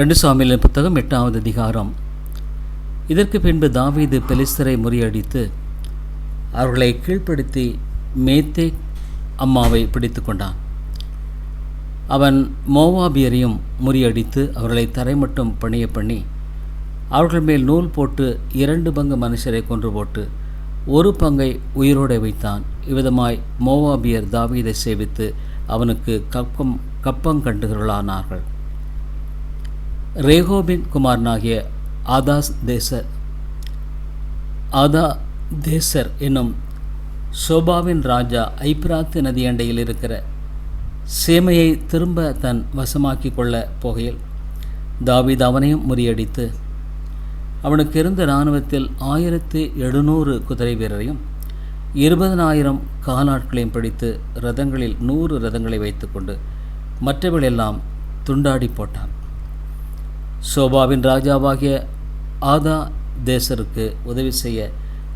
ரெண்டு சாமியில் புத்தகம் எட்டாவது அதிகாரம். இதற்கு பின்பு தாவீது பெலிஸ்தரை முறியடித்து அவர்களை கீழ்ப்படுத்தி மேத்தே அம்மாவை பிடித்து கொண்டான். அவன் மோவாபியரையும் முறியடித்து அவர்களை தரைமட்டும் பணிய பண்ணி அவர்கள் மேல் நூல் போட்டு இரண்டு பங்கு மனுஷரை கொன்று போட்டு ஒரு பங்கை உயிரோடு வைத்தான். இவ்விதமாய் மோவாபியர் தாவீதை சேவித்து அவனுக்கு கப்பம் கப்பங்கண்டுகளானார்கள் ரேகோபின் குமாரனாகிய ஆதாஸ் தேசர். ஆதா தேசர் என்னும் சோபாவின் ராஜா ஐப்ராத்து நதியண்டையில் இருக்கிற சேமையை திரும்ப தன் வசமாக்கி கொள்ள போகையில் தாவித் அவனையும் முறியடித்து அவனுக்கு இருந்த இராணுவத்தில் ஆயிரத்தி எழுநூறு குதிரை வீரரையும் இருபதனாயிரம் காலாட்களையும் பிடித்து ரதங்களில் நூறு ரதங்களை வைத்துக்கொண்டு மற்றவர்களெல்லாம் துண்டாடி போட்டான். சோபாவின் ராஜாவாகிய ஆதா தேசருக்கு உதவி செய்ய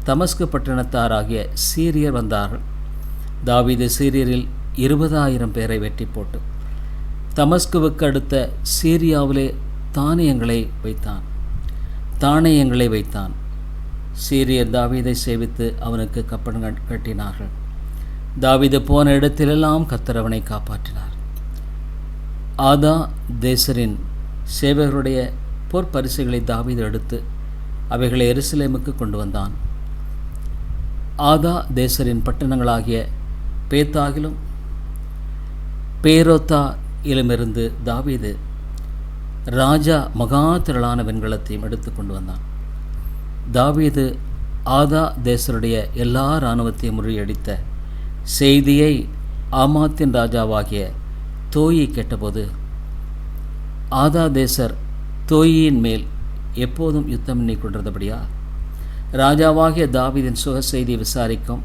தமஸ்கு பட்டணத்தாராகிய சீரியர் வந்தார்கள். தாவீது சீரியரில் இருபதாயிரம் பேரை வெட்டி போட்டு தமஸ்குவுக்கு அடுத்த சீரியாவிலே தானியங்களை வைத்தான். தானியங்களை வைத்தான். சீரியர் தாவீதை சேவித்து அவனுக்கு கப்பன் கட்டினார்கள். தாவீது போன இடத்திலெல்லாம் கத்தரவனை காப்பாற்றினார். ஆதா தேசரின் சேவகருடைய பொற்பரிசுகளை தாவீது எடுத்து அவைகளை எருசலேமுக்கு கொண்டு வந்தான். ஆதா தேசரின் பட்டணங்களாகிய பேத்தாகிலும் பேரோத்தா இலுமிருந்து தாவீது ராஜா மகா திரளான வெண்கலத்தையும் எடுத்து கொண்டு வந்தான். தாவீது ஆதா தேசருடைய எல்லா இராணுவத்தையும் முறியடித்த செய்தியை ஆமாத்தின் ராஜாவாகிய தோயை கேட்டபோது ஆதா தேசர் தோயியின் மேல் எப்போதும் யுத்தம் பண்ணி கொண்டிருந்தபடியா ராஜாவாகிய தாவிதின் சுக செய்தி விசாரிக்கும்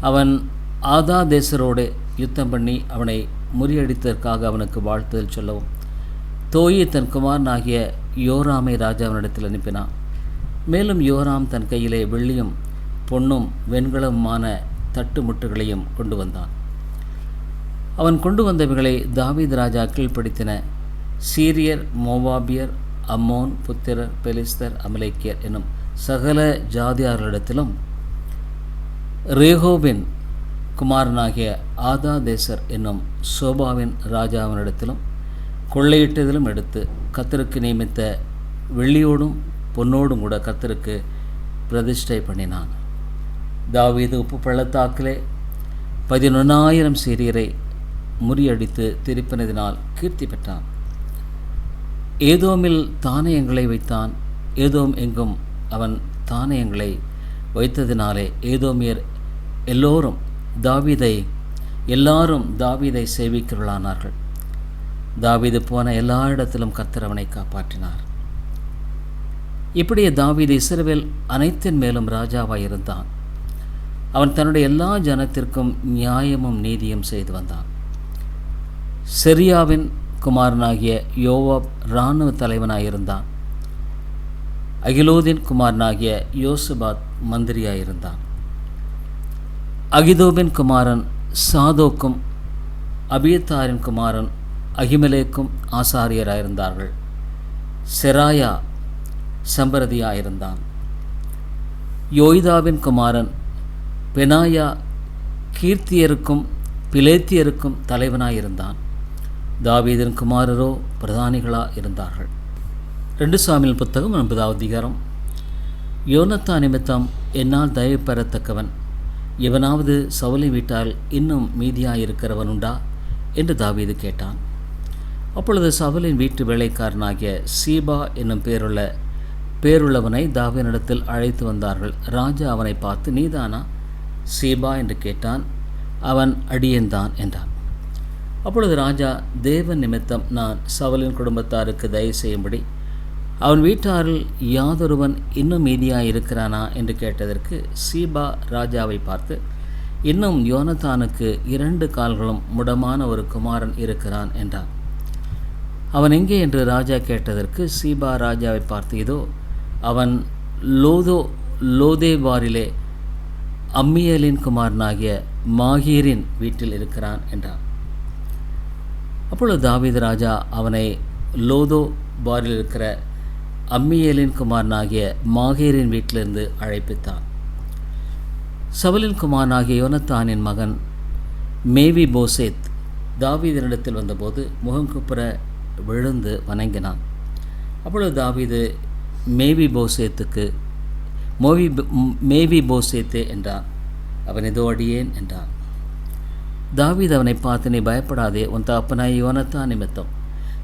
அவன் ஆதா தேசரோடு யுத்தம் பண்ணி அவனை முறியடித்ததற்காக அவனுக்கு வாழ்த்துதல் சொல்லவும் தோயி தன் குமாரனாகிய யோராமை ராஜாவினிடத்தில் அனுப்பினான். மேலும் யோராம் தன் கையிலே வெள்ளியும் பொன்னும் வெண்கலமுமான தட்டு முட்டுகளையும் கொண்டு வந்தான். அவன் கொண்டு வந்தவைகளை தாவீத் ராஜா கீழ்ப்படுத்தின. சீரியர் மோவாபியர் அம்மோன் புத்திரர் பெலிஸ்தர் அமலேக்கியர் என்னும் சகல ஜாதியார்களிடத்திலும் ரேகோவின் குமாரனாகிய ஆதா தேசர் என்னும் சோபாவின் ராஜாவினிடத்திலும் கொள்ளையிட்டதிலும் எடுத்து கத்தருக்கு நியமித்த வெள்ளியோடும் பொன்னோடும் கூட கத்தருக்கு பிரதிஷ்டை பண்ணினான். தாவீது உப்பு பள்ளத்தாக்கிலே பதினொன்னாயிரம் சீரியரை முறியடித்து திருப்பினதினால் கீர்த்தி பெற்றான். ஏதோமில் தானியங்களை வைத்தான் ஏதோம் எங்கும் அவன் தானியங்களை வைத்ததினாலே ஏதோமியர் எல்லோரும் தாவிதை எல்லாரும் தாவீதை சேவிக்கிறவர்களானார்கள். தாவிது போன எல்லா இடத்திலும் கத்திரவனை காப்பாற்றினார். இப்படியே தாவிது இஸ்ரவேல் அனைத்தின் மேலும் ராஜாவாக இருந்தான். அவன் தன்னுடைய எல்லா ஜனத்திற்கும் நியாயமும் நீதியும் செய்து வந்தான். செரியாவின் குமாரனாகிய யோவாப் இராணுவ தலைவனாயிருந்தான். அகிலோதின் குமாரனாகிய யோசுபாத் மந்திரியாயிருந்தான். அகிதோபின் குமாரன் சாதோக்கும் அபியத்தாரின் குமாரன் அகிமலேக்கும் ஆசாரியராயிருந்தார்கள். செராயா சம்பரதியாயிருந்தான். யோய்தாவின் குமாரன் பெனாயா கீர்த்தியருக்கும் பிலேத்தியருக்கும் தலைவனாயிருந்தான். தாவீதின் குமாரரோ பிரதானிகளாக இருந்தார்கள். ரெண்டு சுவாமியின் புத்தகம் ஒன்பதாவது அதிகாரம். யோனத்தா நிமித்தம் என்னால் தயவு பெறத்தக்கவன். எவனாவது சவுலை வீட்டால் இன்னும் மீதியாயிருக்கிறவன் உண்டா? என்று தாவீது கேட்டான். அப்பொழுது சவுலின் வீட்டு வேலைக்காரனாகிய சீபா என்னும் பேருள்ள பேருள்ளவனை தாவீனிடத்தில் அழைத்து வந்தார்கள். ராஜா அவனை பார்த்து நீதானா? சீபா என்று கேட்டான். அவன் அடியேன்தான் என்றான். அப்பொழுது ராஜா தேவன் நிமித்தம் நான் சவலின் குடும்பத்தாருக்கு தயவு செய்யும்படி அவன் வீட்டாரில் யாதொருவன் இன்னும் மீதியாக இருக்கிறானா என்று கேட்டதற்கு சீபா ராஜாவை பார்த்து இன்னும் யோனத்தானுக்கு இரண்டு கால்களும் முடமான ஒரு குமாரன் இருக்கிறான் என்றான். அவன் எங்கே என்று ராஜா கேட்டதற்கு சீபா ராஜாவை பார்த்து இதோ அவன் லோதோ லோதேவாரிலே அம்மியலின் குமாரனாகிய மாகீரின் வீட்டில் இருக்கிறான் என்றான். அப்பொழுது தாவீது ராஜா அவனை லோதோ பாரில் இருக்கிற அம்மியேலின் குமாரனாகிய மாகேரின் வீட்டிலிருந்து அழைப்பித்தான். சவலின் குமாரனாகிய யோனத்தானின் மகன் மேவி போசேத் தாவீதனிடத்தில் வந்தபோது முகங்குப்புற விழுந்து வணங்கினான். அப்பொழுது தாவீது மேவி போசேத்துக்கு மோவி மேவி போசேத்தே என்றான். அவன் இதோ அடியேன் என்றான். தாவீது அவனை பார்த்து நீ பயப்படாதே உன் தகப்பனாய் யோனத்தான் நிமித்தம்.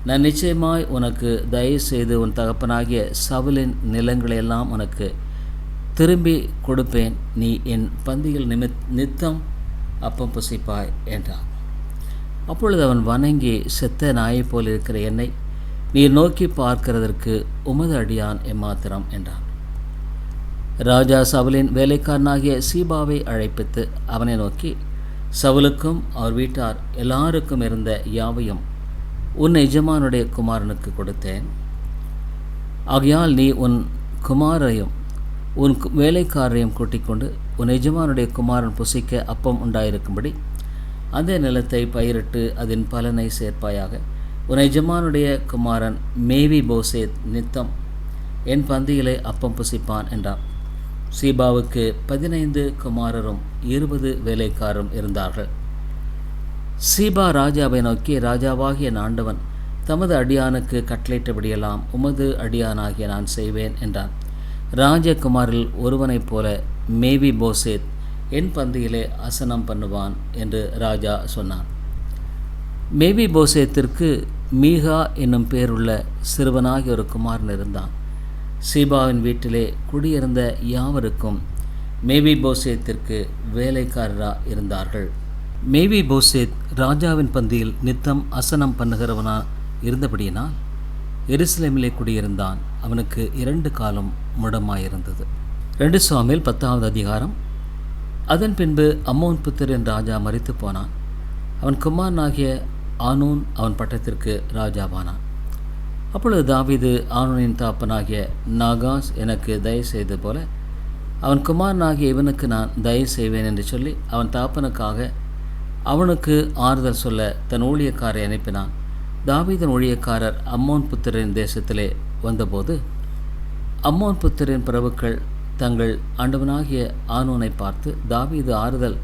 நான் நிச்சயமாய் உனக்கு தயவு செய்து உன் தகப்பனாகிய சவுலின் நிலங்களையெல்லாம் உனக்கு திரும்பி கொடுப்பேன். நீ என் பந்தியில் நிமித் நித்தம் அப்பம் புசிப்பாய் என்றான். அப்பொழுது அவன் வணங்கி செத்த நாயைப் போல் இருக்கிற என்னை நீர் நோக்கி பார்க்கிறதற்கு உமது அடியான் எம்மாத்திரம் என்றான். ராஜா சவுலின் வேலைக்காரனாகிய சீபாவை அழைப்பித்து அவனை நோக்கி சவுலுக்கும் அவர் வீட்டார் எல்லாருக்கும் இருந்த யாவையும் உன் எஜமானுடைய குமாரனுக்கு கொடுத்தேன். ஆகையால் நீ உன் குமாரையும் உன் வேலைக்காரரையும் கூட்டிக் கொண்டு உன் எஜமானுடைய குமாரன் புசிக்க அப்பம் உண்டாயிருக்கும்படி அந்த நிலத்தை பயிரிட்டு அதன் பலனை சேர்ப்பாயாக உன் எஜமானுடைய குமாரன் மேவி போசேத் நித்தம் என் பந்தியிலே அப்பம் புசிப்பான் என்றான். சீபாவுக்கு பதினைந்து குமாரரும் இருபது வேலைக்காரரும் இருந்தார்கள். சீபா ராஜாவை நோக்கி ராஜாவாகிய நாண்டவன் தமது அடியானுக்கு கட்டளையிட்டபடியெல்லாம் உமது அடியானாகிய நான் செய்வேன் என்றான். ராஜகுமாரில் ஒருவனைப் போல மேவி போசேத் என் பந்தியிலே அசனம் பண்ணுவான் என்று ராஜா சொன்னான். மேவி போசேத்திற்கு மீகா என்னும் பேருள்ள சிறுவனாகிய ஒரு குமாரன் இருந்தான். சீபாவின் வீட்டிலே குடியிருந்த யாவருக்கும் மேவி போசேத்திற்கு வேலைக்காரராக இருந்தார்கள். மேவி போசேத் ராஜாவின் பந்தியில் நித்தம் அசனம் பண்ணுகிறவனா இருந்தபடியினால் எருசலேமிலே குடியிருந்தான். அவனுக்கு இரண்டு காலம் முடமாயிருந்தது. ரெண்டு சுவாமியில் பத்தாவது அதிகாரம். அதன் பின்பு அம்மோன் புத்திரன் ராஜா மறித்து போனான். அவன் குமாரனாகிய ஆனூன் அவன் பட்டத்திற்கு ராஜாவானான். அப்பொழுது தாவிது ஆனூனின் தாப்பனாகிய நாகாஸ் எனக்கு தயவு செய்தது போல அவன் குமாரனாகிய இவனுக்கு நான் தயவு செய்வேன் என்று சொல்லி அவன் தாப்பனுக்காக அவனுக்கு ஆறுதல் சொல்ல தன் ஊழியக்காரை அனுப்பினான். தாவீதன் ஊழியக்காரர் அம்மோன் புத்திரின் தேசத்திலே வந்தபோது அம்மோன் புத்திரின் பிரபுக்கள் தங்கள் ஆண்டவனாகிய ஆனூனை பார்த்து தாவீது ஆறுதல்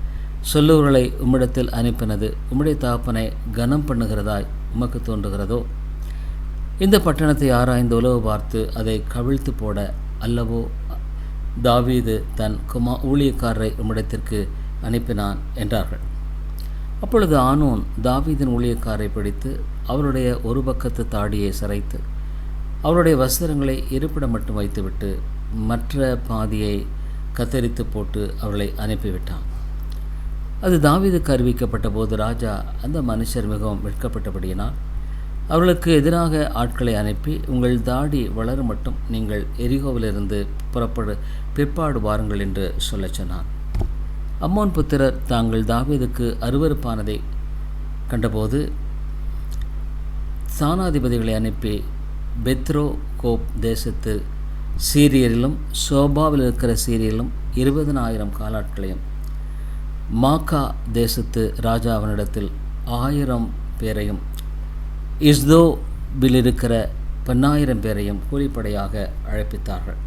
சொல்லுவர்களை உம்மிடத்தில் அனுப்பினது உம்முடைய தாப்பனை கனம் பண்ணுகிறதாய் உமக்கு தோன்றுகிறதோ? இந்த பட்டணத்தை ஆராய்ந்து உளவு பார்த்து அதை கவிழ்த்து போட அல்லவோ தாவீது தன் குமா ஊழியக்காரரை உம்மிடத்திற்கு அனுப்பினான் என்றார்கள். அப்பொழுது ஆனோன் தாவீதின் ஊழியக்காரை பிடித்து அவருடைய ஒரு பக்கத்து தாடியை சிரைத்து அவருடைய வஸ்திரங்களை இருப்பிடம் மட்டும் வைத்துவிட்டு மற்ற பாதியை கத்தரித்து போட்டு அவர்களை அனுப்பிவிட்டான். அது தாவீதுக்கு அறிவிக்கப்பட்ட போது ராஜா அந்த மனுஷர் மிகவும் வெட்கப்பட்டபடியினால் அவர்களுக்கு எதிராக ஆட்களை அனுப்பி உங்கள் தாடி வளர மட்டும் நீங்கள் எரிகோவிலிருந்து புறப்படு பிற்பாடு வாருங்கள் என்று சொல்லச் சொன்னான் அம்மோன் புத்திரர் தாங்கள் தாவீதுக்கு அருவருப்பானதை கண்டபோது சானாதிபதிகளை அனுப்பி பெத்ரோ கோப் தேசத்து சீரியரிலும் சோபாவில் இருக்கிற சீரியரிலும் இருபதனாயிரம் காலாட்களையும் மாக்கா தேசத்து ராஜாவினிடத்தில் ஆயிரம் பேரையும் இஸ்தோவில் இருக்கிற பன்னாயிரம் பேரையும் கூலிப்படையாக அழைப்பித்தார்கள்.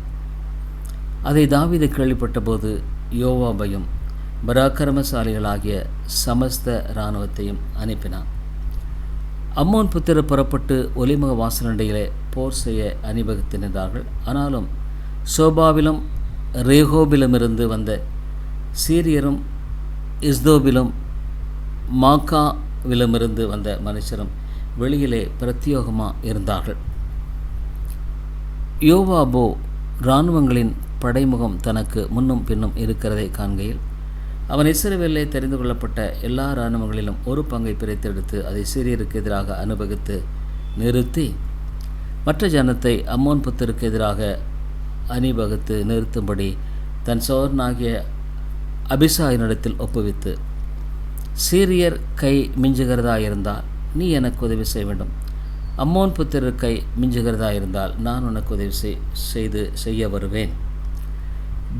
அதை தாவீது கேள்விப்பட்டபோது யோவாபையும் பராக்கிரமசாலிகளாகிய சமஸ்த இராணுவத்தையும் அனுப்பினான். அம்மோன் புத்திரர் புறப்பட்டு ஒலிமுக வாசலண்டையிலே போர் செய்ய அணிவகுத்து நின்றார்கள். ஆனாலும் சோபாவிலும் ரேகோபிலுமிருந்து வந்த சீரியரும் இஸ்தோபிலும் மாக்காவிலுமிருந்து வந்த மனுஷரும் வெளியிலே பிரத்யோகமாக இருந்தார்கள். யோவாபோ இராணுவங்களின் படைமுகம் தனக்கு முன்னும் பின்னும் இருக்கிறதை காண்கையில் அவன் இசைவெல்லே தெரிந்து கொள்ளப்பட்ட எல்லா இராணுவங்களிலும் ஒரு பங்கை பிரித்தெடுத்து அதை சீரியருக்கு எதிராக அனுபவித்து நிறுத்தி மற்ற ஜனத்தை அம்மோன் புத்தருக்கு எதிராக அணிவகுத்து நிறுத்தும்படி தன் சோர்னாகிய அபிசாயினிடத்தில் ஒப்புவித்து சீரியர் கை மிஞ்சுகிறதா இருந்தால் நீ எனக்கு உதவி செய்ய வேண்டும். அம்மோன் புத்திரர் கை மிஞ்சுகிறதா இருந்தால் நான் உனக்கு உதவி செய் செய்து செய்ய வருவேன்.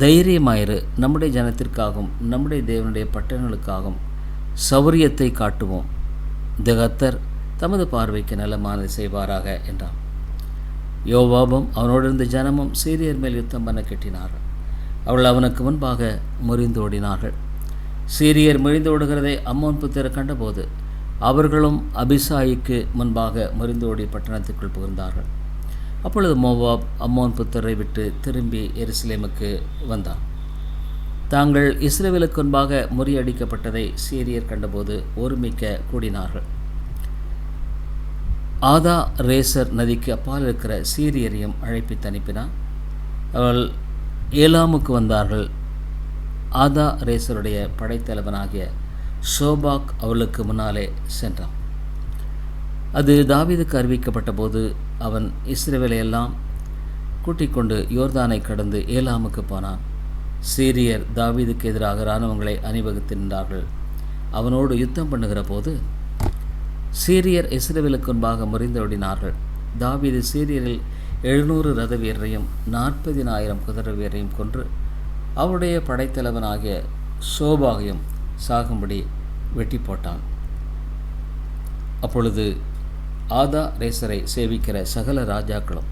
தைரியமாயிரு. நம்முடைய ஜனத்திற்காகவும் நம்முடைய தேவனுடைய பட்டணங்களுக்காகவும் சௌரியத்தை காட்டுவோம். திகத்தர் தமது பார்வைக்கு நலமானது செய்வாராக என்றான். யோவாபும் அவனோடு இருந்த ஜனமும் சீரியர் மேல் யுத்தம் பண்ண கெட்டினார்கள். அவள் அவனுக்கு முன்பாக முறிந்தோடினார்கள் சீரியர் முறிந்தோடுகிறதை அம்மோன் புத்திர கண்டபோது அவர்களும் அபிசாயிக்கு முன்பாக முறிந்தோடி பட்டணத்துக்குள் புகுந்தார்கள். அப்பொழுது மோவாப் அம்மோன் புத்தரை விட்டு திரும்பி எருசலேமுக்கு வந்தான். தாங்கள் இஸ்ரேவேலுக்கு முன்பாக முறியடிக்கப்பட்டதை சீரியர் கண்டபோது ஒருமிக்க கூடினார்கள். ஆதா ரேசர் நதிக்கு அப்பால் இருக்கிற சீரியரையும் அழைப்பித்து அனுப்பினான் அவள் ஏலாமுக்கு வந்தார்கள். ஆதா ரேசருடைய படைத்தலைவனாகிய ஷோபாக் அவளுக்கு முன்னாலே சென்றான். அது தாவீதுக்கு அறிவிக்கப்பட்ட போது அவன் இஸ்ரேவேலையெல்லாம் கூட்டிக் கொண்டு யோர்தானை கடந்து ஏலாமுக்கு போனான். சீரியர் தாவீதுக்கு எதிராக இராணுவங்களை அணிவகுத்து நின்றார்கள். அவனோடு யுத்தம் பண்ணுகிற போது சீரியர் இஸ்ரேவேலுக்கு முன்பாக முறிந்தோடினார்கள் தாவீது சீரியரில் எழுநூறு ரத வீரரையும் நாற்பதினாயிரம் குதிரை வீரரையும் கொன்று அவருடைய படைத்தலைவனாகிய சோபாகையும் சாகும்படி வெட்டி போட்டான். அப்பொழுது ஆதா ரேசரை சேவிக்கிற சகல ராஜாக்களும்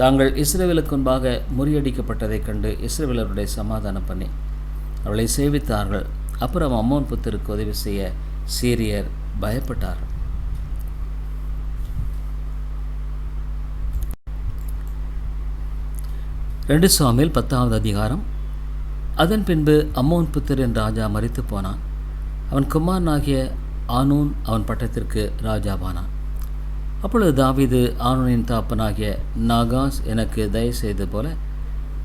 தாங்கள் இஸ்ரேவேலுக்கு முன்பாக முறியடிக்கப்பட்டதைக் கண்டு இஸ்ரேவேலருடைய சமாதானம் பண்ணி அவளை சேவித்தார்கள். அப்புறம் அம்மோன் புத்தருக்கு உதவி செய்ய சீரியர் பயப்பட்டார். ரெண்டு சுவாமியில் பத்தாவது அதிகாரம் அதன் பின்பு அம்மோன் புத்திரன் ராஜா மறித்து போனான். அவன் குமாரனாகிய ஆனூன் அவன் பட்டத்திற்கு ராஜாவானான். அப்பொழுது தாவீது ஆனூனின் தாப்பனாகிய நாகாஸ் எனக்கு தயவு செய்தது போல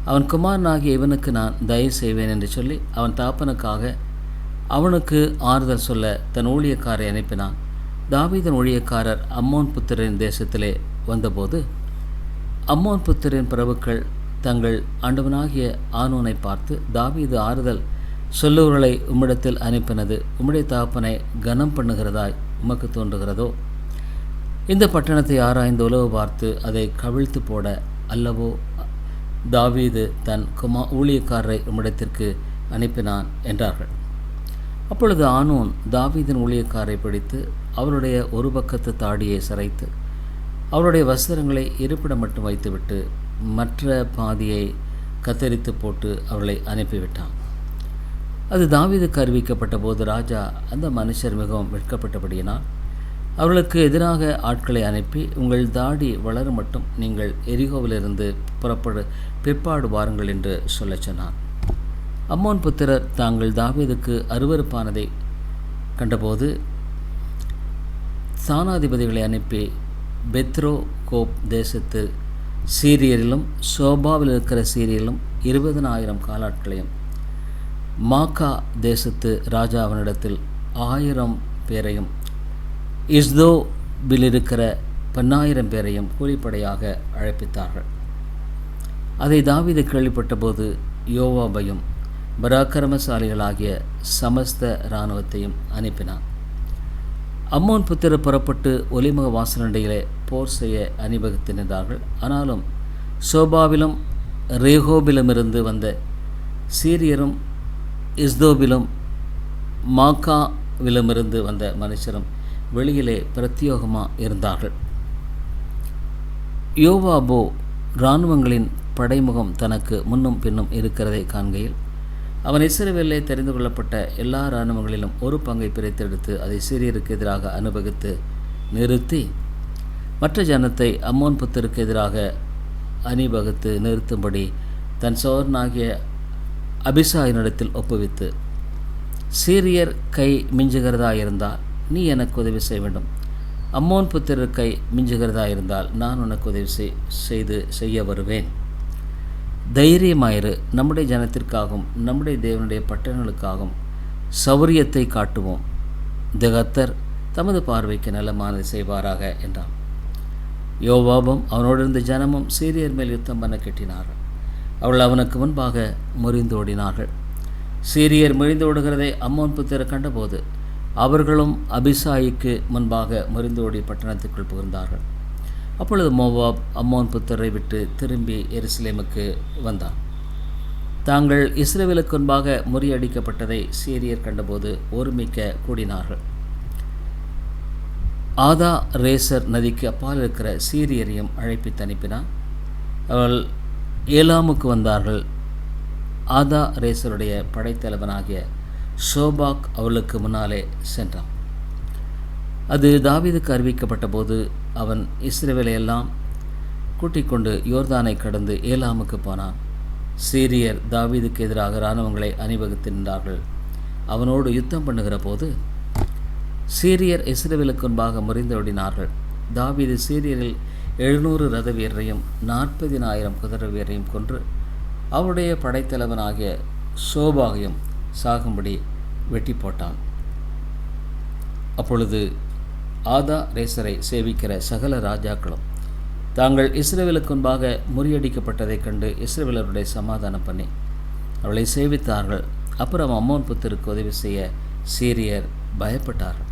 அவன் குமாரனாகிய இவனுக்கு நான் தயவு செய்வேன் என்று சொல்லி அவன் தாப்பனுக்காக அவனுக்கு ஆறுதல் சொல்ல தன் ஊழியக்காரை அனுப்பினான். தாவீதன் ஊழியக்காரர் அம்மோன் புத்திரின் தேசத்திலே வந்தபோது அம்மோன் புத்திரின் பிரபுக்கள் தங்கள் ஆண்டவனாகிய ஆனூனை பார்த்து தாவீது ஆறுதல் சொல்லுவர்களை உம்மிடத்தில் அனுப்பினது உம்முடைய தாப்பனை கனம் பண்ணுகிறதாய் உமக்கு தோன்றுகிறதோ? இந்த பட்டணத்தை ஆராய்ந்து உலவு பார்த்து அதை கவிழ்த்து போட அல்லவோ தாவீது தன் குமா ஊழியக்காரரை உம்மிடத்திற்கு அனுப்பினான் என்றார்கள். அப்பொழுது ஆனூன் தாவீதின் ஊழியக்காரை பிடித்து அவருடைய ஒரு பக்கத்து தாடியை சிரைத்து அவருடைய வஸ்திரங்களை இருப்பிடம் மட்டும் வைத்துவிட்டு மற்ற பாதியை கத்தரித்து போட்டு அவளை அனுப்பிவிட்டான். அது தாவிதுக்கு அறிவிக்கப்பட்ட போது ராஜா அந்த மனுஷர் மிகவும் வெட்கப்பட்டபடியினால் அவர்களுக்கு எதிராக ஆட்களை அனுப்பி உங்கள் தாடி வளரும் மட்டும் நீங்கள் எரிகோவிலிருந்து புறப்படு பிற்பாடு வாருங்கள் என்று சொல்லச் சொன்னான். அம்மோன் புத்திரர் தாங்கள் தாவீதுக்கு அருவறுப்பானதை கண்டபோது சானாதிபதிகளை அனுப்பி பெத்ரோ கோப் தேசத்து சீரியலிலும் சோபாவில் இருக்கிற சீரியலும் இருபதனாயிரம் காலாட்களையும். மாக்கா தேசத்து ராஜாவினிடத்தில் ஆயிரம் பேரையும் இஸ்தோவில் இருக்கிற பன்னாயிரம் பேரையும் கூலிப்படையாக அழைப்பித்தார்கள். அதை தாவீது கேள்விப்பட்டபோது யோவாபையும் பராக்கிரமசாலிகளாகிய சமஸ்த இராணுவத்தையும் அனுப்பினான். அம்மோன் புத்திர புறப்பட்டு ஒலிமுக வாசலண்டையிலே போர் செய்ய அணிவகுத்து நின்றார்கள் ஆனாலும் சோபாவிலும் ரேகோபிலுமிருந்து வந்த சீரியரும் இஸ்தோபிலும் மாக்காவிலுமிருந்து வந்த மனுஷரும் வெளியிலே பிரத்யோகமாக இருந்தார்கள். யோவாபோ இராணுவங்களின் படைமுகம் தனக்கு முன்னும் பின்னும் இருக்கிறதை காண்கையில் அவன் இஸ்ரவேலே தெரிந்து கொள்ளப்பட்ட எல்லா இராணுவங்களிலும் ஒரு பங்கை பிரித்தெடுத்து அதை சீரியருக்கு எதிராக அனுபவித்து நிறுத்தி மற்ற ஜனத்தை அம்மோன் புத்தருக்கு எதிராக அணிவகுத்து நிறுத்தும்படி தன் சோர்னாகிய அபிசாயினிடத்தில் ஒப்புவித்து சீரியர் கை மிஞ்சுகிறதா இருந்தால் நீ எனக்கு உதவி செய்ய வேண்டும். அம்மோன் புத்திரர் கை மிஞ்சுகிறதா இருந்தால் நான் உனக்கு உதவி செய் செய்து செய்ய வருவேன். தைரியமாயிரு. நம்முடைய ஜனத்திற்காகவும் நம்முடைய தேவனுடைய பட்டணங்களுக்காகவும் சௌரியத்தை காட்டுவோம். திகத்தர் தமது பார்வைக்கு நல்லமானதை செய்வாராக என்றான். யோவாபும் அவனோடிருந்த ஜனமும் சீரியர் மேல் யுத்தம் பண்ண கெட்டினார்கள். அவள் அவனுக்கு முன்பாக முறிந்தோடினார்கள் சீரியர் முறிந்தோடுகிறதை அம்மோன் புத்திர கண்டபோது அவர்களும் அபிசாயிக்கு முன்பாக முறிந்தோடி பட்டணத்துக்குள் புகுந்தார்கள். அப்பொழுது மோவாப் அம்மோன் புத்தரை விட்டு திரும்பி எருசலேமுக்கு வந்தான். தாங்கள் இஸ்ரேவேலுக்கு முன்பாக முறியடிக்கப்பட்டதை சீரியர் கண்டபோது ஒருமிக்க கூடினார்கள். ஆதா ரேசர் நதிக்கு அப்பால் இருக்கிற சீரியரையும் அழைப்பித்து அனுப்பினான் அவள் ஏலாமுக்கு வந்தார்கள். ஆதா ரேசருடைய படைத்தலைவனாகிய ஷோபாக் அவளுக்கு முன்னாலே சென்றான். அது தாவீதுக்கு அறிவிக்கப்பட்ட போது அவன் இஸ்ரேவேலையெல்லாம் கூட்டிக் கொண்டு யோர்தானை கடந்து ஏலாமுக்கு போனான். சீரியர் தாவீதுக்கு எதிராக இராணுவங்களை அணிவகுத்து நின்றார்கள். அவனோடு யுத்தம் பண்ணுகிற போது சீரியர் இஸ்ரேவேலுக்கு முன்பாக முறிந்தோடினார்கள் தாவீது சீரியரில் எழுநூறு ரத வீரரையும் நாற்பதினாயிரம் குதிரை வீரரையும் கொன்று அவருடைய படைத்தலைவனாகிய சோபாகையும் சாகும்படி வெட்டி போட்டான் அப்பொழுது ஆதா ரேசரை சேவிக்கிற சகல ராஜாக்களும் தாங்கள் இஸ்ரேவேலுக்கு முன்பாக முறியடிக்கப்பட்டதைக் கண்டு இஸ்ரேவேலருடைய சமாதானம் பண்ணி அவளை சேவித்தார்கள். அப்புறம் அம்மோன் புத்தருக்கு உதவி செய்ய சீரியர் பயப்பட்டார்கள்.